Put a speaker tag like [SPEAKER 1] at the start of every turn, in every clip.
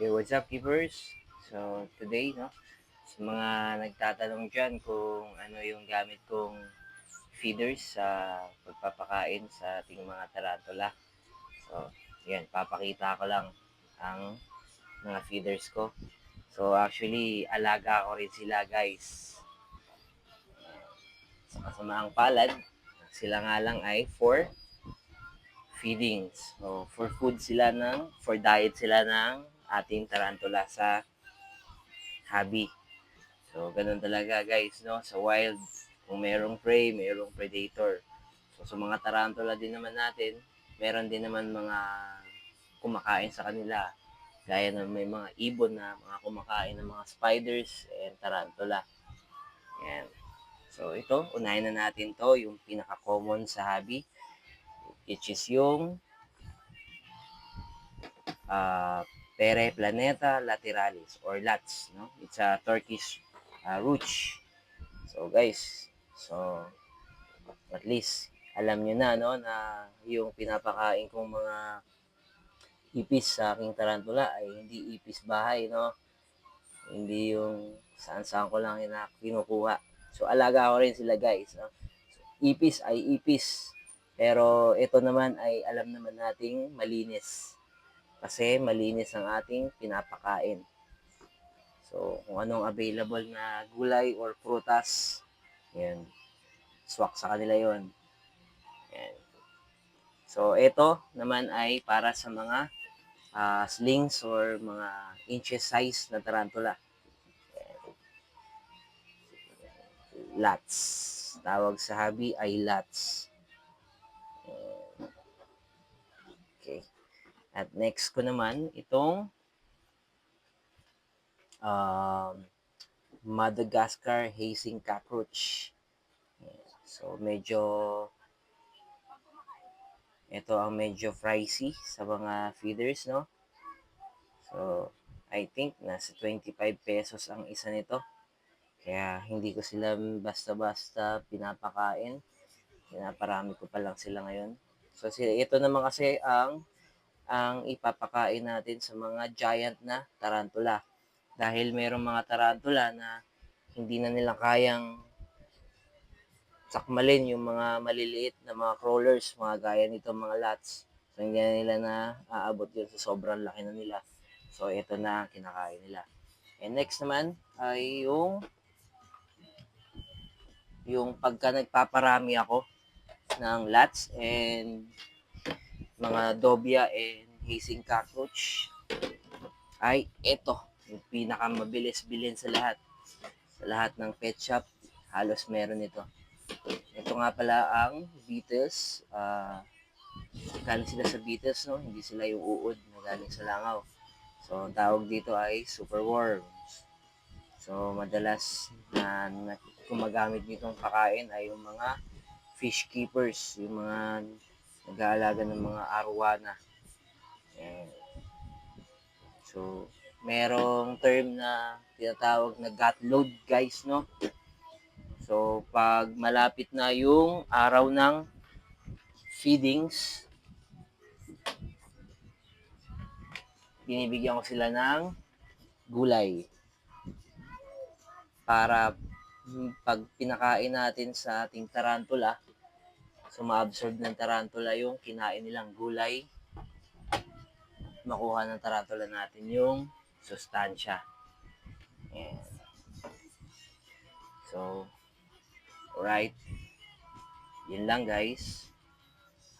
[SPEAKER 1] Okay, what's up, keepers? So, today, no, sa mga nagtatanong dyan kung ano yung gamit kong feeders sa pagpapakain sa ating mga tarantula. So, yan, papakita ko lang ang mga feeders ko. So, actually, alaga ko rin sila, guys. Sa kasamaang palad, sila nga lang ay for feedings. So, for food sila ng, for diet sila ng ating tarantula sa hobby. So, ganun talaga guys, no? Sa wild, kung merong prey, merong predator. So, sa mga tarantula din naman natin, meron din naman mga kumakain sa kanila. Gaya ng may mga ibon na mga kumakain ng mga spiders and tarantula. Yan. So, ito, unahin na natin to, yung pinaka-common sa hobby which is yung uh, Pere Planeta Lateralis or LATS, no? It's a Turkish uh, rooch. So guys, so at least alam nyo na no na yung pinapakain kong mga ipis sa aking tarantula ay hindi ipis bahay, no? Hindi yung saan-saan ko lang ina kinukuha. So alaga ko rin sila guys, no? So, ipis ay ipis. Pero ito naman ay alam naman nating malinis. Kasi malinis ang ating pinapakain. So, kung anong available na gulay or prutas, yan. Swak sa kanila yon. Yan. So, ito naman ay para sa mga uh, slings or mga inches size na tarantula. Yan. Lats. Tawag sa hobby ay lats. Okay. At next ko naman, itong um, Madagascar hazing cockroach. So, medyo ito ang medyo pricey sa mga feeders, no? So, I think nasa 25 pesos ang isa nito. Kaya hindi ko sila basta-basta pinapakain. Pinaparami ko pa lang sila ngayon. So, sila, ito naman kasi ang ang ipapakain natin sa mga giant na tarantula. Dahil mayroong mga tarantula na hindi na nila kayang sakmalin yung mga maliliit na mga crawlers, mga gaya nito mga lats. So, hindi na nila na aabot yun sa sobrang laki na nila. So, ito na ang kinakain nila. And next naman ay yung yung pagka nagpaparami ako ng lats and mga dobia and hazing cockroach. Ay ito yung pinakamabilis bilhin sa lahat. Sa lahat ng pet shop halos meron ito. Ito nga pala ang beetles uh, galing sila sa beetles no? Hindi sila yung uod na galing sa langaw. So ang tawag dito ay super worms. So madalas na, na gumagamit nitong pakain ay yung mga fish keepers yung mga nag-aalaga ng mga arwana. So, merong term na tinatawag na gut load guys, no? So, pag malapit na yung araw ng feedings, binibigyan ko sila ng gulay para pag pinakain natin sa ating tarantula, So, ma-absorb ng tarantula yung kinain nilang gulay. Makuha ng tarantula natin yung sustansya. Ayan. So, alright. Yun lang guys.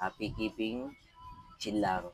[SPEAKER 1] Happy keeping. Chill lang.